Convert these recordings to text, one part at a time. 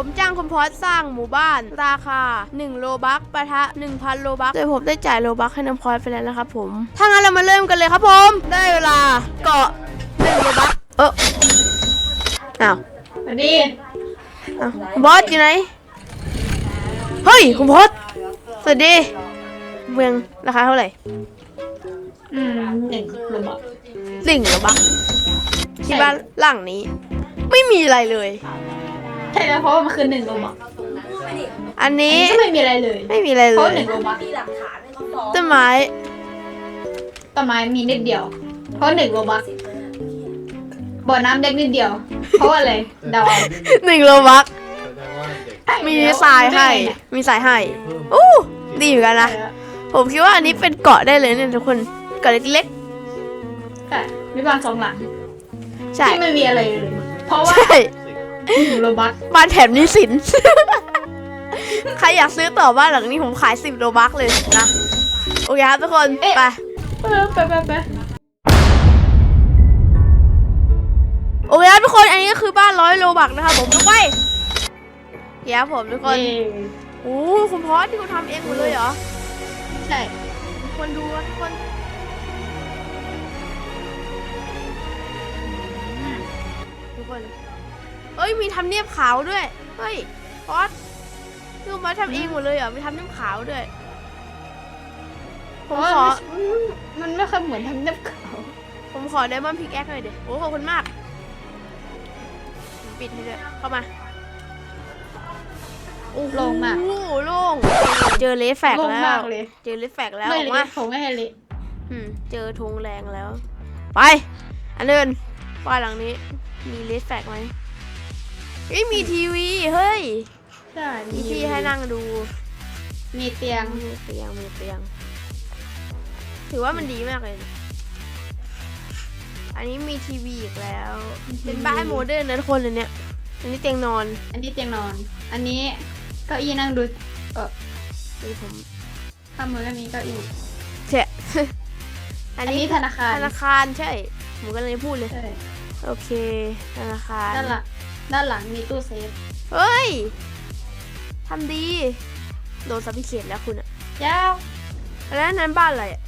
ผมจ้างคุณพอสสร้างหมู่บ้าน ราคา 1 โลบักปะทะ 1,000 โลบักโดยผมได้จ่ายโลบักให้น้องพอสไปแล้วนะครับผม ถ้างั้นเรามาเริ่มกันเลยครับผม ได้เวลาเกาะ1โลบักเอออ้าวสวัสดีอ้าวคุณพอสอยู่ไหน เฮ้ยคุณพอสสวัสดี เมืองราคาเท่าไหร่อืมหนึ่งโลบอกหนึ่งโลบักที่บ้านหลังนี้ ไม่มีอะไรเลย ใช่แล้วเพราะว่ามันคือหนึ่งโลบอกอันนี้ก็ไม่มีอะไรเลยไม่มีอะไรเพเลราะยหนึ่งโลบอกต้นไม้ต้นไม้มีนิดเดียว เพราะหนึ่งโลบอกบ่อน้ำเล็กนิดเดียว เพราะว่าอะไรเดาเอาหนึ่งโลบักแสดงว่าเด็กมีทรายให้ มีทรายให้อู้ดีเหมือนกันนะ ผมคิดว่าอันนี้เป็นเกาะได้เลยเนี่ยทุกคนเกาะเล็กใช่มีบ้านสองหลังๆใช่ที่ไม่มีอะไรเลย เพราะว่าใช่หนึ่ง โลบอกบ้านแถมหนี้สิน ใครอยากซื้อต่อบ้านหลังนี้ผมขายสิบโลบักเลยนะ โอเคครับทุกคน ไป เออไปไปไปโอเคครับทุกคน อันนี้ก็คือบ้านร้อยโลบักนะครับผมทุกไปเดี๋ยวผมทุกคนเย้โอ้คุณพอสที่คุณทำเองหมดเลยเหรอ ใช่คนดูอะทุกคนทุกคน เอ้ยมีทำเนียบขาวด้วย เฮ้ยพอสคือมาทำเองหมดเลยเหรอมีทำเนียบขาวด้วย ผมขอ มันไม่ค่อยเหมือนทำเนียบขาว ผมขอไดมอนด์พิกแอคหน่อยเดี๋ยวโอ้ขอบคุณมากผมปิดให้ด้วยเข้ามาโอ้โหโล่งมาก โล่งเจอเลสแฟกโล่งแล้มาวกเลยเจอเลสแฟกแล้วไม่ออกเละมาผมไม่ให้เละอืมเจอธงแรงแล้ว ไป อันเดินบ้านหลังนี้ มีเลสแฟกไหม เฮ้ยมีทีวีเฮ้ยใช่มีที่ให้นั่งดู มีเตียง มีเตียงมีเตียง ถือว่ามันดีมากเลยนะอันนี้มีทีวีอีกแล้ว เป็นบ้านโมเดิร์นนะทุกคนเลยเนี่ย อันนี้เตียงนอน อันนี้เตียงนอน อันนี้เก้าอี้นั่งดู เออนี่ผมข้างมือก็มีเก้าอี้เฉะอัอันนนี้นี้ธนาคาร ธนาคารใช่ ผมก็เลยพูดเลยใช่โอเค ธนาคารด้านหลัง ด้านหลังมีตู้เซฟเฮ้ยทำดี โดนสับพิเขตแล้วคุณอะยาวแล้วอันนั้นบ้านอะไรอะ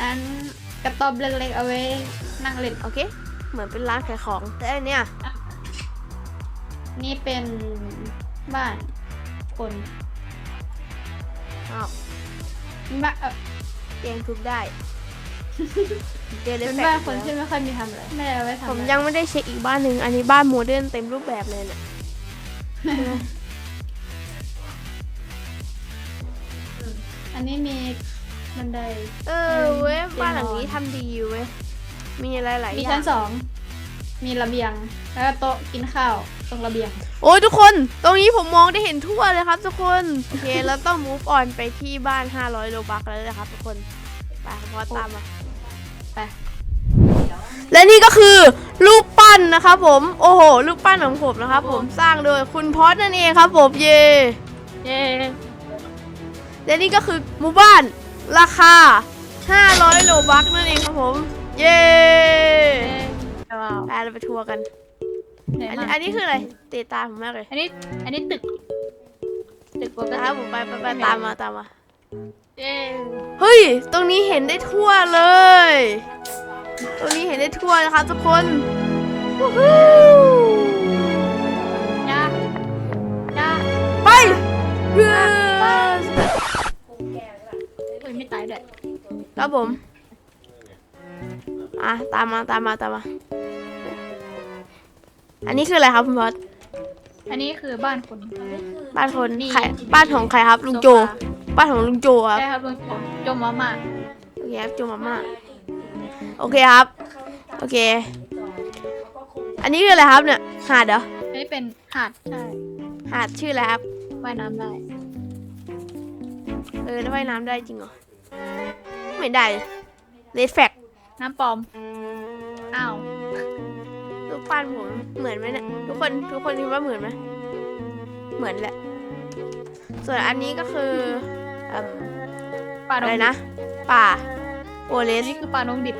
อันกระต๊อบเล็กๆเอาไว้นั่งเล่นโอเค เหมือนเป็นร้านขายของแต่อันเนี้ยนี่เป็นบ้านคนอ้าวบ้านเออเตียงทุบได้ เจอเลเป็นฟแฟบ้านกคนที่ไม่ค่อยมีทำอะไรไม่ได้เอาไว้ทำผมอะไรยังไม่ได้เช็คอีกบ้านหนึ่งอันนี้บ้านโมเดิร์นเต็มรูปแบบเลยเนี่ยอันนี้มีบันได เออเว้ยเตียงนอนบ้านหลังนี้ทำดีเว้ยมีอะไรหลายมีอย่าชั้งนสอง มีระเบียง แล้วก็โต๊ะกินข้าวตรงระเบียง โอ้ยทุกคน ตรงนี้ผมมองได้เห็นทั่วเลยครับ ทุกคนโอเคแล้วต้อง move on ไปที่บ้าน 500 โลบักแล้วนะครับทุกคนไปพอตามมา ไปและนี่ก็คือรูปปั้นนะครับผมโอ้โหรูปปั้นของผมนะครับผมสร้างโดยคุณพอสนั่นเองครับผมเย่เย้และนี่ก็คือหมู่บ้านราคา 500โลบักนั่นเองครับผม เย่ว้าวไปเราไปทัวร์กันเหนื่อยอันมานี้กอันนี้คืออะไรเตะตาผมมากเลย อันนี้ อันนี้ตึก ตึกปกนะคติรับผมไปไปไปตามมาตามมา เย้เฮ้ย ตรงนี้เห็นได้ทั่วเลย ตรงนี้เห็นได้ทั่วนะครับทุกคนวู้ฮู้ยาย่าไปเพื่อเฮ้ยไม่ตายด้วยครับผมอะตามมาตามมาตามมา อันนี้คืออะไรครับคุณพอดอันนี้คือบ้านคนบ้านคนนี่ใครบ้านของใครครับลุงโจ บ้านของลุงโจครับ ใช่ครับลุงผมจมมาม่าโอเคครับโจมาม่าโอเคครับ โอเค อันนี้คืออะไรครับเนี่ย หาดเหรอ อันนี้เป็นหาดใช่หาดชื่ออะไรครับ ว่ายน้ำได้ เออแล้วว่ายน้ำได้จริงเหรอ ไม่ได้เลดแฟกน้ำปลอม อ้าวรูปปั้นผมเหมือนไหมเนี่ยทุกคนทุกคนคิดว่าเหมือนไหมเหมือนแหละ ส่วนอันนี้ก็คือ เอิ่มปลาดอะงไรดิบนะ ป่าโอเลอันสนี้คือปลาดงดิบ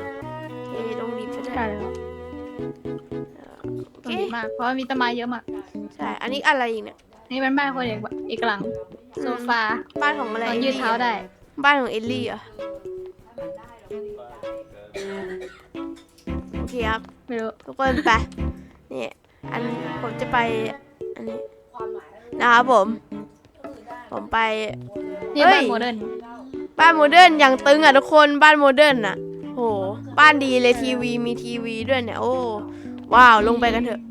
เคดงดิบใช่ไหมใช่แล้วโอดเคงดิบมาก เพราะว่ามีต้นไม้เยอะมาก ใช่ อันนี้อะไรอีกเนี่ย นี่เป็นบ้านคนอีกอีกหลัง โซฟาบ้านของอะไรนอนยืดเท้าได้ บ้านของเอลลี่เหรอะโอเคครับ ไม่รู้ ทุกคนไป นี่ อันผมจะไป อันนี้นะครับผม ผมไป นี่เฮ้ยบ้านโมเดิร์นบ้านโมเดิร์นอย่างตึงอะทุกคนบ้านโมเดิร์นอะโหบ้านดีเลยทีวีมีทีวีด้วยเนี่ยโอ้ว้าวลงไปกันเถอะ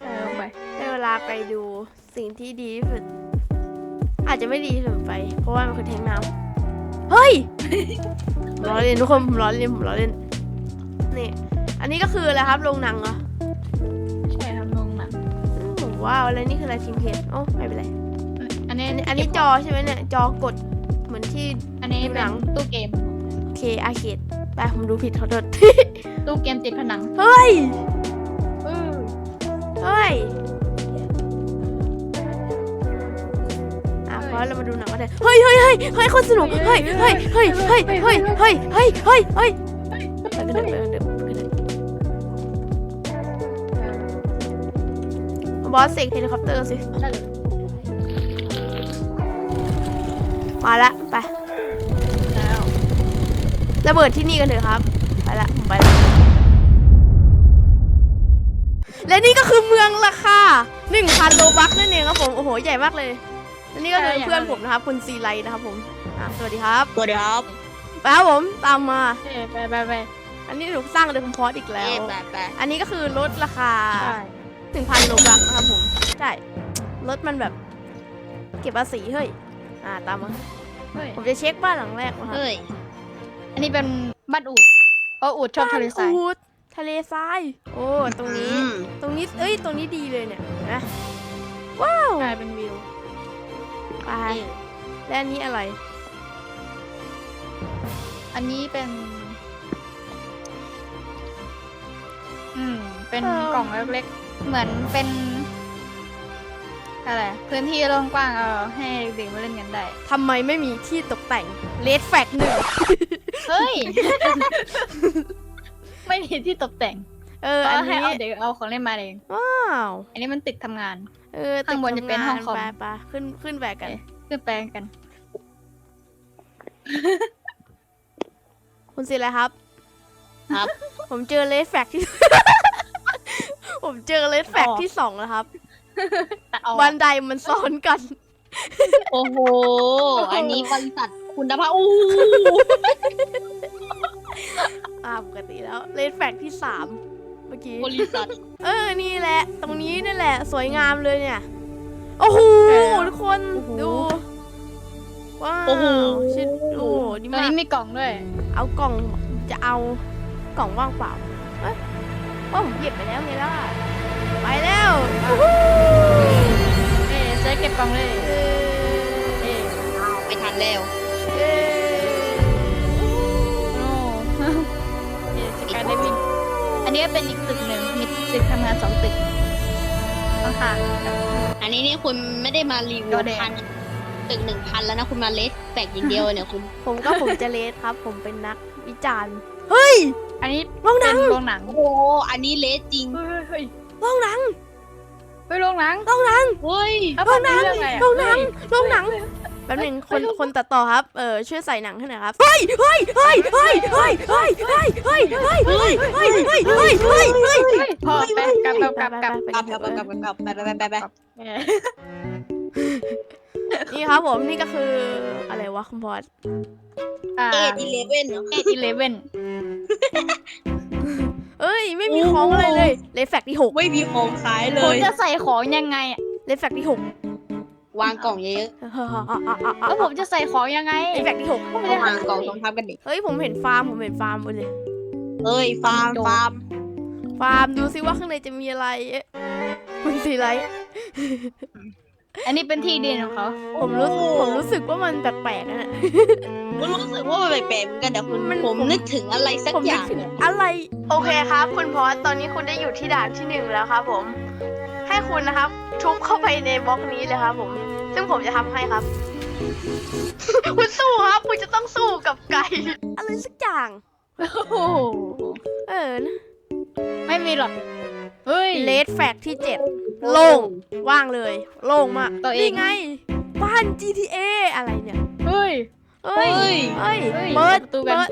เออลงไปได้เวลาไปดูสิ่งที่ดีที่สุดอาจจะไม่ดีที่สุดไป เพราะว่ามันคือแทงน้ำเฮ้ยผมล้อเล่นทุกคนผมล้อเล่นผมล้อเล่นนี่อันนี้ก็คืออะไรครับโรงหนังเหรอใช่ทำลงหนังอืมผมว้าวอะไรนี่คืออะไรทีมเพจโอ้ไม่เป็นไร อันนี้อันนี้อันนี้จอใช่ไหมเนี่ยจอกดเหมือนที่ อันนี้หเป็นันงตู้เกมเคอาเคดไปผมดูผิดขอโทษ ตู้เกมติดผนังเฮ้ย เออเฮ้ยอะเพราะเรามาดูหนังกันเลยเฮ้ยเฮ้ยเฮ้ยเฮ้ยโคนสนุกเฮ้ยเฮ้ยเฮ้ยเฮ้ยเฮ้ยเฮ้ยเฮ้ยเฮ้ยเฮ้ยไปกันเถอะไปกันเถอะไปกันเถอะบอสเสกเฮลิคอปเตอร์สิ ได้เลย มาละไปแล้วระเบิดที่นี่กันเถอะครับ ไปละผมไปละและนี่ก็คือเมืองราคา1,000โลบักนั่นเองครับผม โอ้โห ใหญ่มากเลยและนี่ก็คือเพื่อนผมนะครับคุณซีไลนะครับผมอะสวัสดีครับ สวัสดีครับ ไปครับผม ตามมาเอ้ยไปไปไปอันนี้ถูกสร้างโดยคุณพอสอีกแล้เอ๊ะวแปะแปะอันนี้ก็คือลดราคาใช่1,000โลบักนะครับผม ใช่ ลดมันแบบ เก็บภาษีเฮ้ย อ่าตามมา เฮ้ย ผมจะเช็คบ้านหลังแรกนะครับเฮ้ย อันนี้เป็นบ้านอูดเพราะอูดชอบทะเลทราย บ้นอูฐทะเลทราย โอ้ ตรงนี้ อืม ตรงนี้ เอ้ย ตรงนี้ดีเลยเนี่ยเห็นะใช่เป็นวิวไปและอันนี้อะไร อันนี้เป็น อืม เป็นเออ กล่องเล็กๆ เหมือนเป็น อะไรพื้นที่โล่งกว้างเออให้เด็กๆมาเล่นกันได้ ทำไมไม่มีที่ตกแต่งเลดแฟกหนึ่ง เฮ้ย ไม่มีที่ตกแต่งเออก็อันให้นี้ เอาเด็กเอาของเล่นมาเอง ว้าว อันนี้มันตึกทำงาน เออข้างบนจะเป็นห้องคอม ไปไปขึ้นขึ้นแบกกันขึ้นแปลงกัน คุณสิอะไรครับ ครับ ผมเจอเลดแฟกที่ ผมเจอเลดแฟกอ๋อ ที่สองแล้วครับ ตัดออกบันไดมันซ้อนกัน โอ้โห อันนี้บริษัทคุณภาพอู้อ่าปกติแล้วเลดแฟกที่สามเมื่อกี้ บริษัท เออ นี่แหละ ตรงนี้นี่แหละ สวยงามเลยเนี่ย โอ้โห ทุกคนดู ว้าวโอ้โห ชิดโอ้โหดีตรงมากนี้มีกล่องด้วย เอากล่องจะเอากล่องว่างเปล่าเอ้ยว่าผมหยิบไปแล้วไงล่ะ กล่องเลยเอ้ยไม่ทันแล้วเอ้ยโอ้เอ๊ะสกายไดวิ่งอันนี้ก็เป็นอีกตึกหนึ่งมีตึกทำงานสองตึกข้างๆกันอันนี้นี่คุณไม่ได้มารีวิตัวพันตึกหนึ่งพันแล้วนะคุณมาเลสแปกอย่างเดียวเนี่ยคุณ ผมก็ผมจะเลสครับ ผมเป็นนักวิจารณ์ เฮ้ย อันนี้โรงหนังโรงหนัง โอ้ อันนี้เลสจริงเฮ้ยโรงหนัง เฮ้ยโรงหนังโรงหนังเฮ้ยแล้วโรงหนังเรื่องอะไรอะโรงหนังเฮ้ยโรงหนังแป๊บหนึงคนคนตัดต่อครับ เออช่วยใส่หนังให้หน่อยครับ เฮ้ยเฮ้ยเฮ้ยเฮ้ยเฮ้ยเฮ้ยเฮ้ยเฮ้ยเฮ้ยเฮ้ยเฮ้ยเฮ้ยเฮ้ยเฮ้ยเฮ้ยเฮ้ยพอไปกลับกลับกลับกลับไปกลับกลับกลับกลับกลับไปไปไปไปไปเอ๊ะนี่ครับผมนี่ก็คืออะไรวะคุณพอดอ่าเอ็ดอีเลเว่นเหรอเอ็ดอีเลเว่น เอ้ย ไม่มีของอะไรเลย เลฟแฟกที่หกไม่มีของขายเลผมย จะใส่ของยังไงอะเลฟแฟกที่หกวางกล่องเยอะแล้วผมจะใส่ของยังไงเลฟแฟกที่หกๆเอาวางกล่องตรงทับกันดิเฮ้ยผมเห็นฟาร์มผมเห็นฟาร์มหมดเลยเอ้ยฟาร์มฟาร์มฟาร์มดูซิว่าข้างในจะมีอะไรเอ๊ะคุณสีไร อันนี้เป็นที่ดินของเขา ผมรู้ผมรู้สึกว่ามันแปลกๆนะเนี่ยผมรู้สึกว่ามันแปลกๆเหมือนกันแต่คุณมันผมผม นึกถึงอะไรสักผมอนึกย่างถึงอะไร โอเคครับ คุณพอสตอนนี้คุณได้อยู่ที่ด่านที่หนึ่งแล้วครับผม ให้คุณนะครับ ทุบเข้าไปในบล็อกนี้เลยครับผม ซึ่งผมจะทำให้ครับ คุณสู้ครับ คุณจะต้องสู้กับไก่ อะไรสักอย่าง โอ้โหเออนะไม่มีหรอก เฮ้ยเลดแฟกที่เจ็ด โล่งว่างเลย โล่งมากตัวเอง นี่ไง บ้าน GTA อะไรเนี่ยเฮ้ย เอ้ยเฮ้ยเอ้ยเฮ้ยเปิดประตูกัน เปิด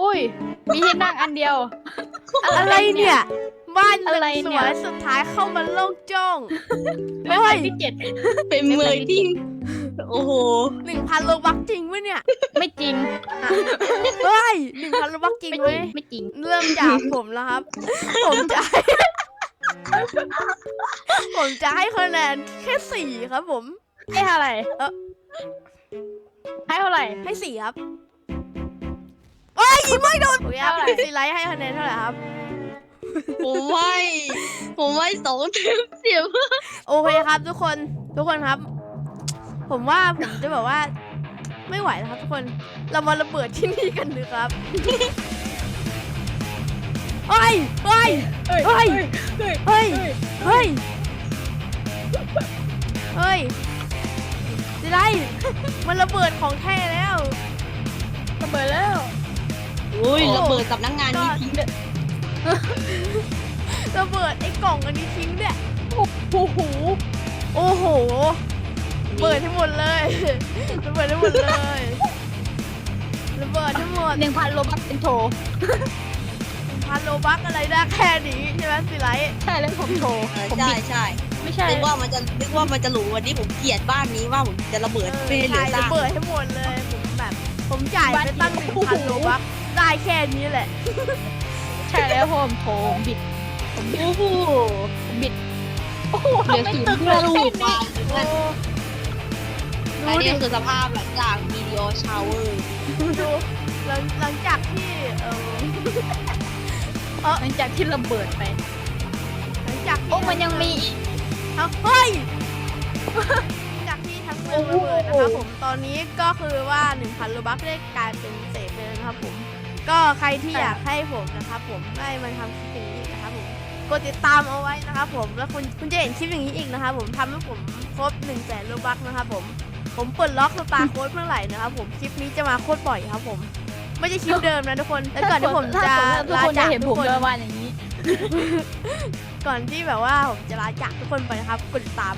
อุ้ย มีที่นั่งอันเดียว อะไรเนี่ย บ้านอะไรสเนี่วยยสุดท้ายเข้ามาโล่งจ้องเฮ้เฮ้ยยที่เจ็ด เป็นเมยที่โอ้โหหนึ่งพันโลบักจริงวะเนี่ยไม่จริงอะเฮ้ยหนึ่งพันโลบักจริงไม่ไหจมริงไม่จริง เริ่มจากผมแล้วครับ ผมจะให้ ผมจะให้คะแนนแค่สี่ครับผม ให้เท่าไหร่เอ่อให้เท่าไหร่ ให้สี่ครับเอ้ยไม่โดนโอเคครับเท่าไหร่ซีไลท์ให้คะแนนเท่าไหร่ครับ ผมไม่ผมไม่สองเต็มเสียบโอเคครับทุกคนทุกคนครับ ผมว่าผมจะแบบว่า ไม่ไหวแล้วครับทุกคนเรามาระเบิดที่นี่กันดีครับ เฮ้ยเฮ้ยเฮ้ยเฮ้ยเฮ้ยเฮ้ยเฮ้ยซีไลท์มันระเบิดของแท้แล้วระเบิดแล้วอุ้ยโอ้ระเบิดสำนักงานนี้ทิ้งเลยระเบิดไอ้กล่องอันนี้ทิ้งเนี่ยโอ้โหโอ้โหเปิดให้หมดเลยระเบิดให้หมดเลยระเบิดให้หมดหนึ่งพันโลบัคเป็นโทร พันโลบักอะไรได้แค่นี้ใช่ไหมสิไลท์ใช่แล้วผมโทรผมใช่บิดใช่ไม่ใช่นึกว่ามันจะนึกว่ามันจะหรูวันนี้ผมเกลียดบ้านนี้ว่าผมจะระเบิดเออไม่ให้เหลืใช่อซาระกเบิดให้หมดเลยผมแบบผมจ่ายไปตั้งหนึ่งพันโลบักได้แค่นี้แหละ ใช่แล้วผมโทรผมบิดผมบิดโอ้โหผมบิดโอ้โหเหลือทำไมศูนตึย์กเพื่เลอยลูแค่กนี้บ้านโอ้อันดูนี้ดิคือสภาพหลังจากมีดีโอชาวเวอร์ ดูหลังหลังจากที่เออ หลังจากที่ระเบิดไปหลังจากที่โอ้มันยังมีอีกเอาเฮ้ยจากที่ทั้งเมืองระเบิดนะครับผมตอนนี้ก็คือว่า1,000โลบัคได้กลายเป็นเศษไปแล้วนะครับผม ก็ใครที่อยากให้ผมนะครับผมได้มาทำคลิปอย่างนี้อีกนะครับผมกดติดตามเอาไว้นะครับผมแล้วคุณคุณจะเห็นคลิปอย่างนี้อีกนะครับผมทำให้ผมครบ1 0 0 0 0แสนโลบัคนะครับผมผมเปิดล็อกสตาร์โค้ดเมื่อไหร่นะครับผมคลิปนี้จะมาโคตรบ่อยครับผม ไม่ใช่คลิปเดิมนะทุกคนแล้วก่อนที่ผมจะทุกลาคนจะจากเห็นทุผกมคน เดินมาอย่างนี้ ก่อนที่แบบว่าผมจะลาจากทุกคนไปนะครับกดติดตาม